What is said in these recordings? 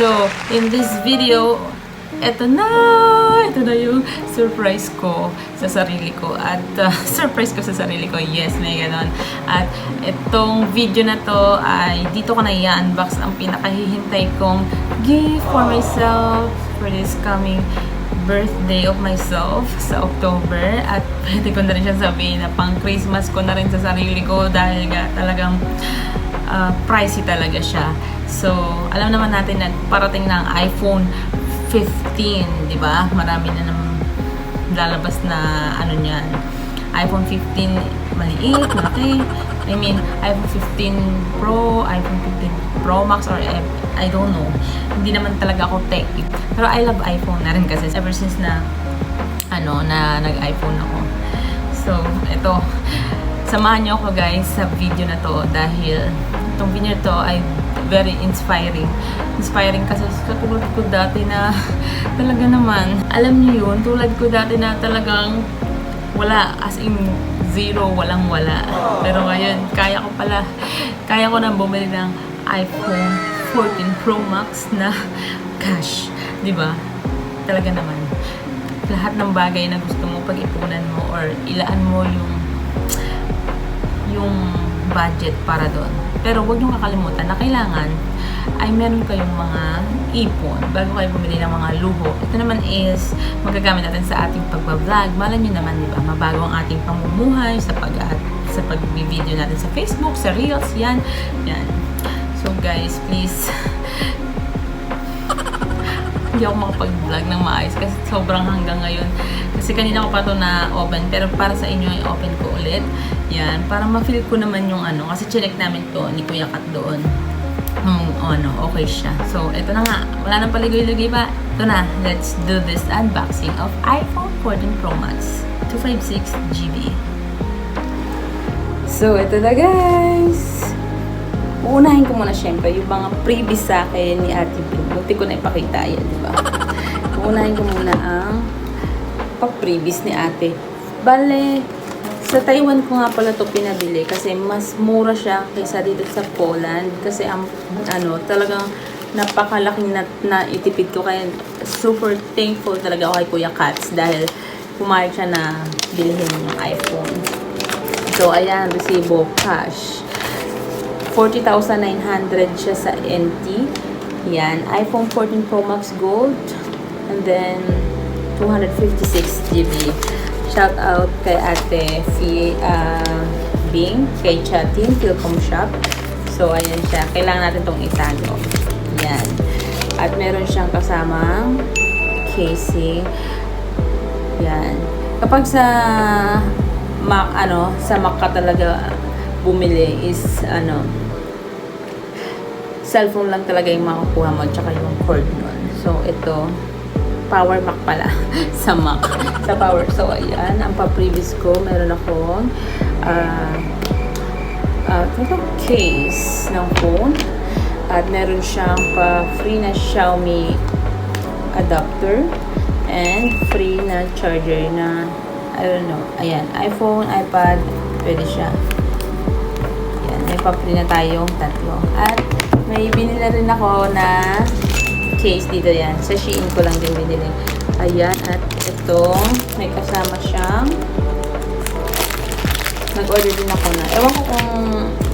So, in this video, eto na! Ito na yung surprise ko sa sarili ko. At uh, surprise ko sa sarili ko, yes, may ganon. At itong video na to ay dito ko na i-unbox ang pinakahihintay kong gift for myself for this coming birthday of myself sa October at pwede ko na rin siya sabihin na pang Christmas ko na rin sa sarili ko dahil nga talagang uh, pricey talaga siya. So, alam naman natin na parating na ang iPhone 15, di ba? Marami na naman lalabas na ano niyan. iPhone 15 maliit, malaki. I mean, iPhone 15 Pro, iPhone 15 Pro Max, or I, don't know. Hindi naman talaga ako techie. Pero I love iPhone na rin kasi ever since na ano, na nag-iPhone ako. So, ito, samahan niyo ako guys sa video na to dahil itong video to ay very inspiring. Inspiring kasi sa tulad ko dati na talaga naman, alam niyo yun, tulad ko dati na talagang wala, as in zero, walang wala. Pero ngayon, kaya ko pala, kaya ko nang bumili ng iPhone 14 Pro Max na cash. Ba? Talaga naman. Lahat ng bagay na gusto mo pag-ipunan mo or ilaan mo yung yung budget para doon. Pero huwag niyong kakalimutan na kailangan ay meron kayong mga ipon bago kayo bumili ng mga luho. Ito naman is magagamit natin sa ating pagbablog. Malay nyo naman, di ba, mabago ang ating pamumuhay sa pag sa pag-video natin sa Facebook, sa Reels, yan. Yan. So guys, please hindi ako makapag-vlog ng maayos kasi sobrang hanggang ngayon. Kasi kanina ko pa to na open, pero para sa inyo ay open ko ulit. Yan, para ma-feel ko naman yung ano, kasi chinek namin to ni Kuya Kat doon. Hmm, ano, okay siya. So, ito na nga. Wala nang paligoy-ligoy pa. Ito na. Let's do this unboxing of iPhone 14 Pro Max 256 GB. So, ito na guys. Uunahin ko muna syempre yung mga previous sa akin ni Ate Blue. Buti ko na ipakita yan, di ba? Uunahin ko muna ang pag-previous ni Ate. Bale, sa Taiwan ko nga pala to pinabili kasi mas mura siya kaysa dito sa Poland kasi ang ano talagang napakalaking na, na itipid ko kaya super thankful talaga ako kay Kuya Katz dahil pumayag siya na bilhin yung iPhone. So ayan, resibo cash. 40,900 siya sa NT. Yan, iPhone 14 Pro Max Gold and then 256 GB. Shout out kay Ate Fi, uh, Bing, kay Chatin, Philcom Shop. So, ayan siya. Kailangan natin tong itago. Yan. At meron siyang kasamang casing. Yan. Kapag sa Mac, ano, sa Mac ka talaga bumili is, ano, cellphone lang talaga yung makukuha mo, tsaka yung cord nun. So, ito, power Mac pala sa Mac. Sa power. So ayan ang pa-previous ko meron akong uh, uh, case ng phone. At meron siyang pa free na Xiaomi adapter and free na charger na I don't know. Ayan iPhone, iPad pwede siya. Ayan may pa-free na tayong tatlo. At may binili rin ako na case dito yan. Sa Shein ko lang din binili. Ayan, at itong may kasama siyang nag-order din ako na. Ewan ko kung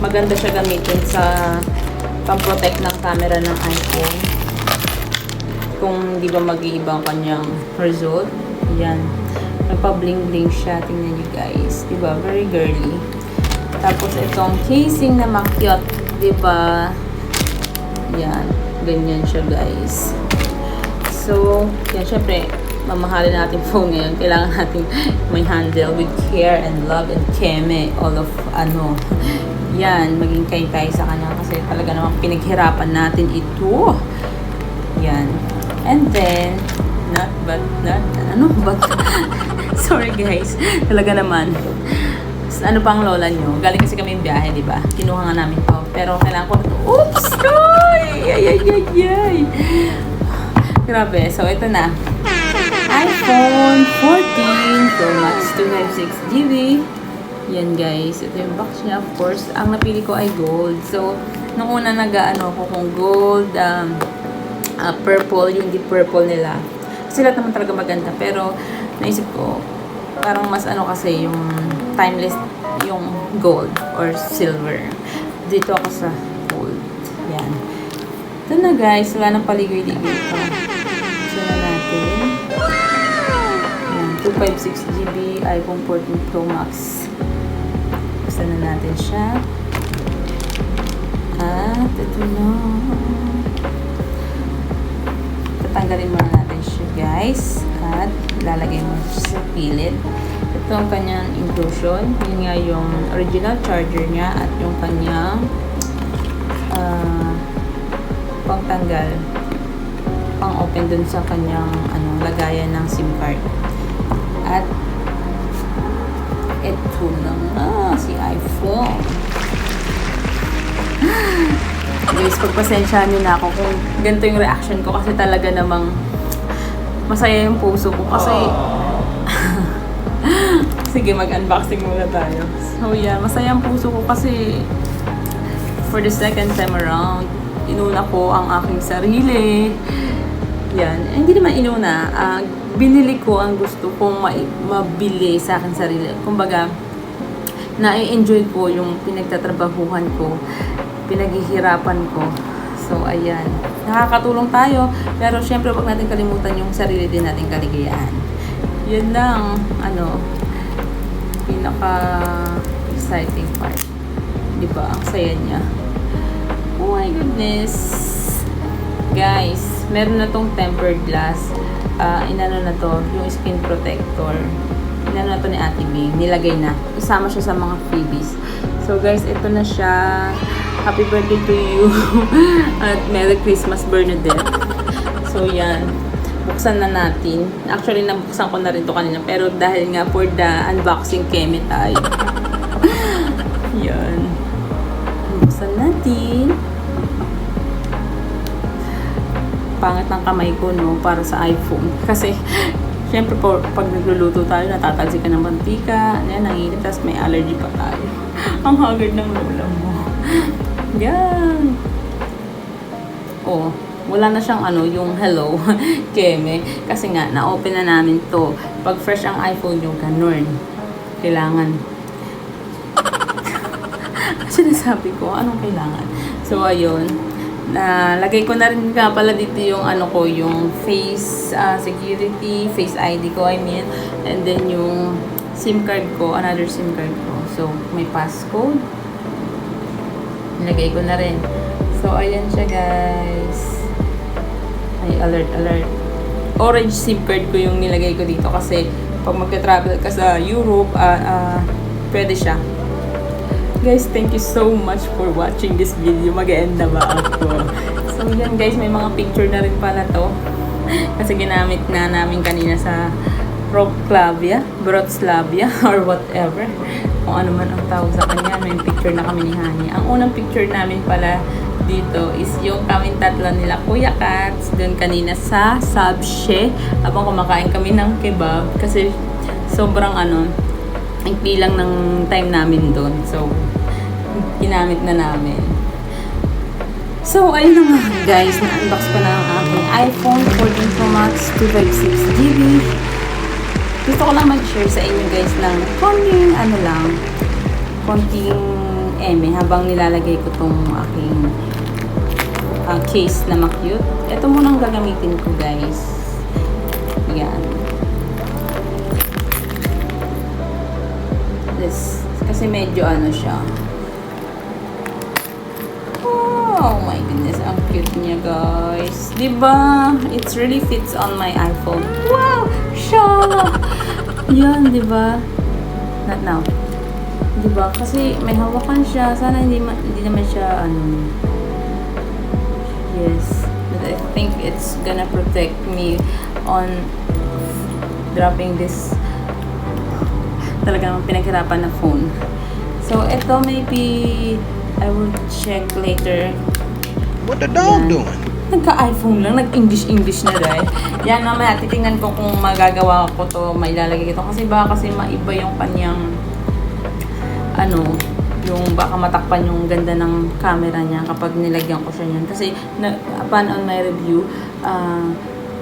maganda siya gamitin sa pang-protect ng camera ng iPhone. Kung di ba mag-iiba ang kanyang result. Ayan. Nagpa-bling-bling siya. Tingnan nyo guys. Di ba? Very girly. Tapos itong casing na makyot. Di ba? Yan ganyan siya guys. So yan syempre mamahalin natin phone ngayon. Kailangan natin may handle with care and love and keme all of ano yan maging kain tayo sa kanya kasi talaga namang pinaghirapan natin ito. Yan. And then not but not ano but sorry guys. Talaga naman ano pang lola nyo? Galing kasi kami yung biyahe, di ba? Kinuha nga namin to. Pero kailangan ko na. Oops! Ay! Ay, ay, ay, ay! Grabe. So, ito na. iPhone 14 Pro Max 256 GB. Yan guys. Ito yung box niya. Of course, ang napili ko ay gold. So, nung una nag-ano ko kung gold, um, ah, purple, yung deep purple nila. Kasi lahat naman talaga maganda. Pero, naisip ko, parang mas ano kasi yung timeless, yung gold or silver. Dito ako sa gold. Yan. Ito na guys, wala nang paligoy-ligoy pa. Gusto na natin. Yan, 256 GB iPhone 14 Pro Max. Gusto na natin siya. At ito na. Tatanggalin muna natin siya guys. At lalagay mo siya sa pilit. Ito ang kanyang inclusion. Yun nga yung original charger niya at yung kanyang ah pangtanggal pang open dun sa kanyang ano lagayan ng SIM card. At ito na nga si iPhone. Guys, pagpasensyahan niyo na ako kung ganito yung reaction ko kasi talaga namang masaya yung puso ko kasi sige mag-unboxing muna tayo. So yeah, masaya ang puso ko kasi for the second time around, inuna ko ang aking sarili. Yan. Eh, hindi naman inuna. ah, binili ko ang gusto kong ma- mabili sa akin sarili. Kumbaga, na-enjoy ko yung pinagtatrabahuhan ko, pinaghihirapan ko. So, ayan. Nakakatulong tayo, pero syempre wag natin kalimutan yung sarili din nating kaligayahan. Yun lang, ano, pinaka-exciting part. Di ba? Ang saya niya. Oh my goodness. Guys, meron na tong tempered glass. Ah, inano na to, yung skin protector. Inano na to ni Ate B. Nilagay na. Isama siya sa mga freebies. So guys, ito na siya. Happy birthday to you. At Merry Christmas, Bernadette. So yan. Buksan na natin. Actually, nabuksan ko na rin to kanina. Pero dahil nga for the unboxing keme tayo. yan. Buksan natin. pangit ng kamay ko, no, para sa iPhone. Kasi, syempre po, pag nagluluto tayo, natatalsi ka ng mantika, yan, nanginip, tapos may allergy pa tayo. Ang haggard ng lola mo. Yan. Oh, wala na siyang ano, yung hello, keme. Kasi nga, na-open na namin to. Pag fresh ang iPhone yung ganun. Kailangan. Sinasabi ko, anong kailangan? So, ayun nalagay ko na rin nga pala dito yung ano ko, yung face uh, security, face ID ko, I mean, and then yung SIM card ko, another SIM card ko. So, may passcode. Nilagay ko na rin. So, ayan siya, guys. Ay, alert, alert. Orange SIM card ko yung nilagay ko dito kasi pag magka-travel ka sa Europe, uh, uh, pwede siya. Guys, thank you so much for watching this video. Mag-end na ba ako? So, yan guys, may mga picture na rin pala to. Kasi ginamit na namin kanina sa Proclavia, Brotslavia, or whatever. Kung ano man ang tawag sa kanya, may picture na kami ni Hani. Ang unang picture namin pala dito is yung kaming tatlo nila Kuya Cats doon kanina sa Subshe habang kumakain kami ng kebab kasi sobrang ano ikli lang ng time namin doon. So, ginamit na namin. So, ayun na nga guys, na-unbox ko na ang aking iPhone 14 Pro Max 256 GB. Gusto ko lang mag-share sa inyo guys ng konting ano lang, konting eme habang nilalagay ko tong aking ah, case na ma-cute. Ito munang gagamitin ko guys. Yan. This, kasi medyo ano siya. Oh my goodness, ang cute niya guys. 'Di ba? It really fits on my iPhone. Wow! Siya! Yan, ba? Not now. 'Di ba? Kasi may hawakan siya. Sana hindi hindi naman siya ano. Yes. But I think it's gonna protect me on dropping this talagang pinaghirapan na phone. So, ito maybe I will check later. What the dog Yan. doing? Nagka-iPhone lang, nag-English-English na dahil. Yan mamaya, titingnan ko kung magagawa ko to, mailalagay ito. Kasi baka kasi maiba yung kanyang, ano, yung baka matakpan yung ganda ng camera niya kapag nilagyan ko siya niyan. Kasi na, upon on my review, ah,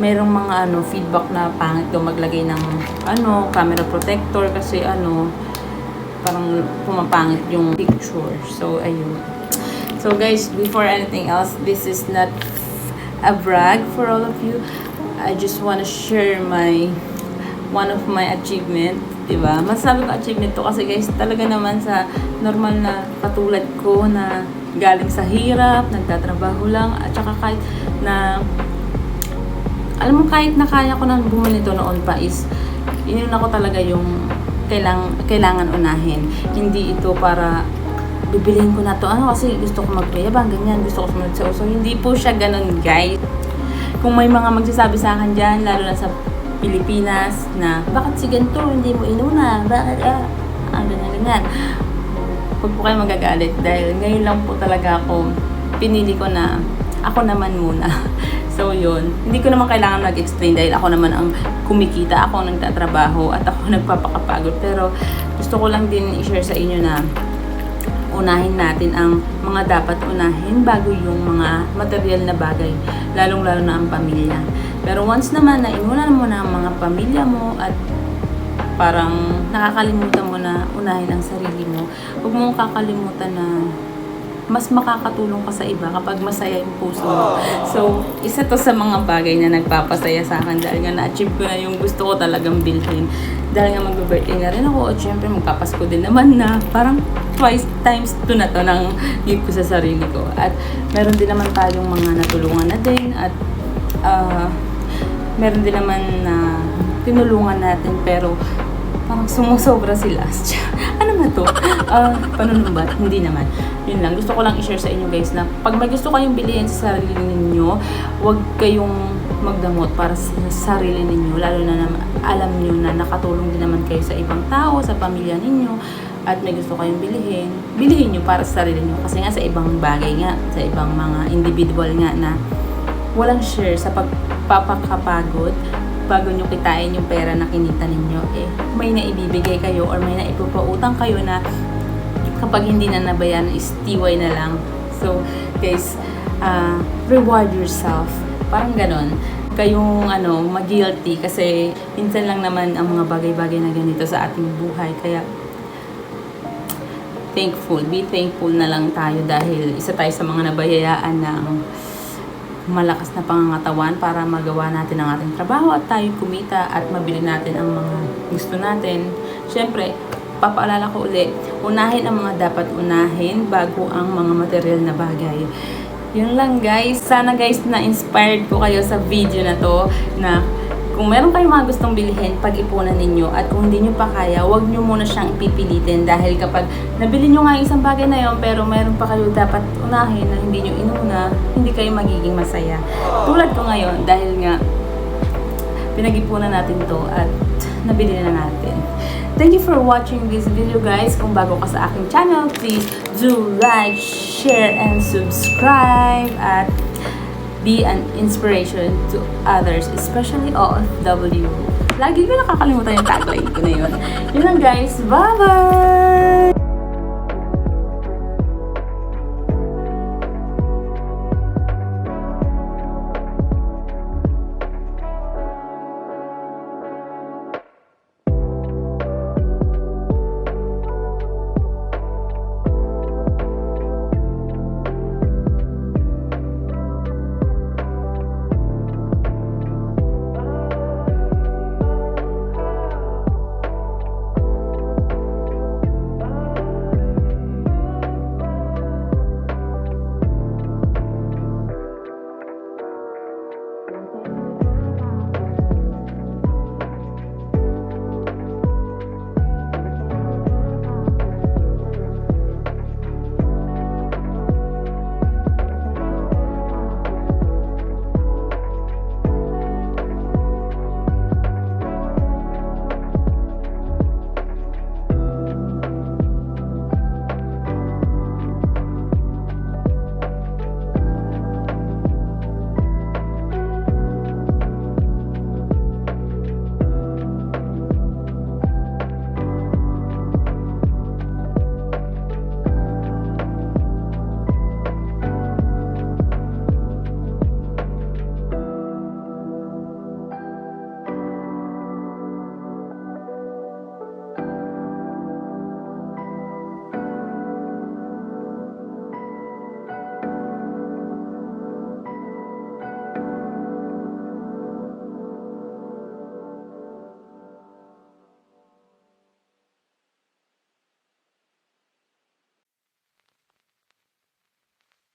merong mga ano feedback na pangit daw maglagay ng ano camera protector kasi ano parang pumapangit yung picture. So ayun. So guys, before anything else, this is not a brag for all of you. I just want to share my one of my achievement, 'di ba? Masasabi ko achievement to kasi guys, talaga naman sa normal na katulad ko na galing sa hirap, nagtatrabaho lang at saka kahit na alam mo kahit na kaya ko nang bumili nito noon pa is inuna ko talaga yung kailang, kailangan unahin. Hindi ito para bibilihin ko na to ano kasi gusto ko magpayabang ganyan gusto ko sumunod sa uso hindi po siya ganun guys kung may mga magsasabi sa akin dyan lalo na sa Pilipinas na bakit si ganito? Hindi mo inuna. Bakit ah ang ganyan ganyan. Huwag po kayo magagalit dahil ngayon lang po talaga ako pinili ko na ako naman muna. So yun. Hindi ko naman kailangan mag-explain dahil ako naman ang kumikita ako ang nagtatrabaho at ako nagpapakapagod. Pero gusto ko lang din i-share sa inyo na unahin natin ang mga dapat unahin bago yung mga material na bagay, lalong-lalo na ang pamilya. Pero once naman na inuna mo na ang mga pamilya mo at parang nakakalimutan mo na unahin ang sarili mo, huwag mong kakalimutan na mas makakatulong ka sa iba kapag masaya yung puso mo. So, isa to sa mga bagay na nagpapasaya sa akin dahil nga na-achieve ko na yung gusto ko talagang bilhin. Dahil nga mag-birthday na rin ako at syempre magpapasko din naman na parang twice times to na to ng gift ko sa sarili ko. At meron din naman tayong mga natulungan na din at ah, meron din naman na tinulungan natin pero parang sumusobra sila. ano ba to? Uh, panunumbat? Hindi naman. Yun lang. Gusto ko lang i-share sa inyo guys na pag may gusto kayong bilihin sa sarili ninyo, huwag kayong magdamot para sa sarili ninyo. Lalo na, na alam nyo na nakatulong din naman kayo sa ibang tao, sa pamilya ninyo at may gusto kayong bilihin, bilihin nyo para sa sarili nyo. Kasi nga sa ibang bagay nga, sa ibang mga individual nga na walang share sa pagpapakapagod bago nyo kitain yung pera na kinita ninyo, eh, may naibibigay kayo or may naipupautang kayo na kapag hindi na nabayan is na lang. So, guys, uh, reward yourself. Parang ganon. Kayong ano, mag-guilty kasi minsan lang naman ang mga bagay-bagay na ganito sa ating buhay. Kaya, thankful. Be thankful na lang tayo dahil isa tayo sa mga nabayayaan ng malakas na pangangatawan para magawa natin ang ating trabaho at tayo kumita at mabili natin ang mga gusto natin. Siyempre, papaalala ko ulit, unahin ang mga dapat unahin bago ang mga material na bagay. Yun lang guys. Sana guys na-inspired ko kayo sa video na to na kung meron kayong mga gustong bilhin, pag-ipunan ninyo. At kung hindi nyo pa kaya, huwag nyo muna siyang pipilitin. Dahil kapag nabili nyo nga yung isang bagay na yon pero meron pa kayo dapat unahin na hindi nyo inuna, hindi kayo magiging masaya. Tulad ko ngayon, dahil nga pinag-ipunan natin to at nabili na natin. Thank you for watching this video guys. Kung bago ka sa aking channel, please do like, share, and subscribe. At be an inspiration to others, especially OFW. Lagi ko nakakalimutan yung tagline ko na yun. Yun lang guys. Bye-bye!